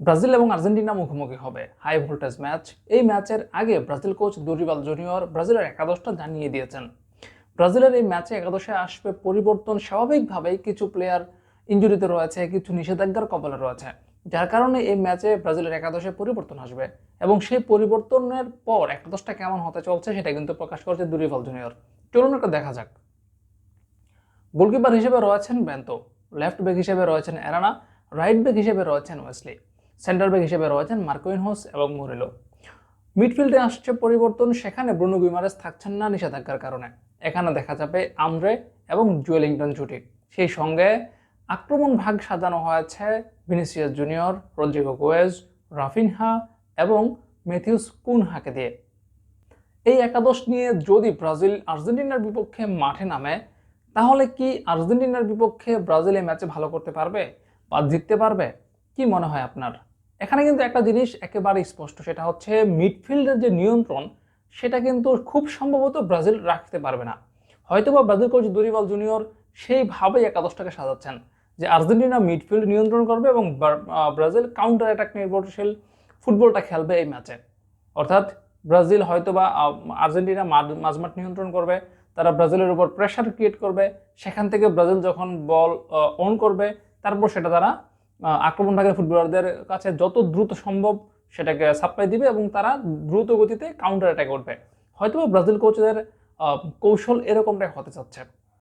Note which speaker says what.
Speaker 1: Brazil এবং Argentina মুখোমুখি হবে। High voltage match. এই ম্যাচের আগে ব্রাজিল কোচ দুরিবাল জুনিয়র ব্রাজিলের একাদশটা জানিয়ে দিয়েছেন। ব্রাজিলের এই ম্যাচে একাদশে আসবে পরিবর্তন স্বাভাবিকভাবেই কিছু প্লেয়ার ইঞ্জুরিতে রয়েছে, কিছু নিষেধাজ্ঞার কবলে রয়েছে। যার কারণে এই ম্যাচে ব্রাজিলের একাদশে পরিবর্তন আসবে এবং সেই পরিবর্তনের পর একাদশটা কেমন হতে চলছে সেটা কিন্তু প্রকাশ করছে দুরিবাল জুনিয়র। চলুন একটা দেখা যাক। গোলকিপার হিসেবে রয়েছেন বেন্তো, লেফট ব্যাক হিসেবে রয়েছেন এরানা রাইট ব্যাক হিসেবে রয়েছেন ওয়েসলি। সেন্টার ব্যাক হিসেবে রয়েছেন মার্কোইনহোস এবং মুরিলো। মিডফিল্ডে আসছে পরিবর্তন, সেখানে ব্রুনো গুইমারেস থাকছেন না নিষেধাজ্ঞার কারণে। এখানে দেখা যাবে আমরে এবং জুয়েলিংটন জুটি সেই সঙ্গে আক্রমণ ভাগ সাজানো হয়েছে Vinicius Junior, Rodrygo Goes, Raphinha এবং মেথিউস কুনহাকে দিয়ে। এই একাদশ নিয়ে যদি ব্রাজিল আর্জেন্টিনার বিপক্ষে মাঠে নামে, তাহলে কি আর্জেন্টিনার বিপক্ষে ব্রাজিল এই ম্যাচে ভালো করতে পারবে বা জিততে পারবে? কি মনে হয় আপনার? এখানে কিন্তু একটা জিনিস একেবারে স্পষ্ট, সেটা হচ্ছে মিডফিল্ডের যে নিয়ন্ত্রণ, সেটা কিন্তু খুব সম্ভবত ব্রাজিল রাখতে পারবে না। হয়তোবা ব্রাজিল কোচ দুরিবাল জুনিয়র সেইভাবেই একাদশটাকে সাজাচ্ছেন যে আর্জেন্টিনা মিডফিল্ড নিয়ন্ত্রণ করবে এবং ব্রাজিল কাউন্টার অ্যাটাক নির্ভরশীল ফুটবলটা খেলবে এই ম্যাচে। অর্থাৎ ব্রাজিল হয়তোবা আর্জেন্টিনা মাঝমাঠ নিয়ন্ত্রণ করবে, তারা ব্রাজিলের উপর প্রেশার ক্রিয়েট করবে, সেখান থেকে ব্রাজিল যখন বল অন করবে, তারপর সেটা তারা আক্রমণভাগের ফুটবলারদের কাছে যত দ্রুত সম্ভব সেটাকে সাপ্লাই দিবে এবং তারা দ্রুত গতিতে কাউন্টার অ্যাটাক করবে। হয়তো ব্রাজিল কোচদের কৌশল এরকমটাই হতে চাচ্ছে।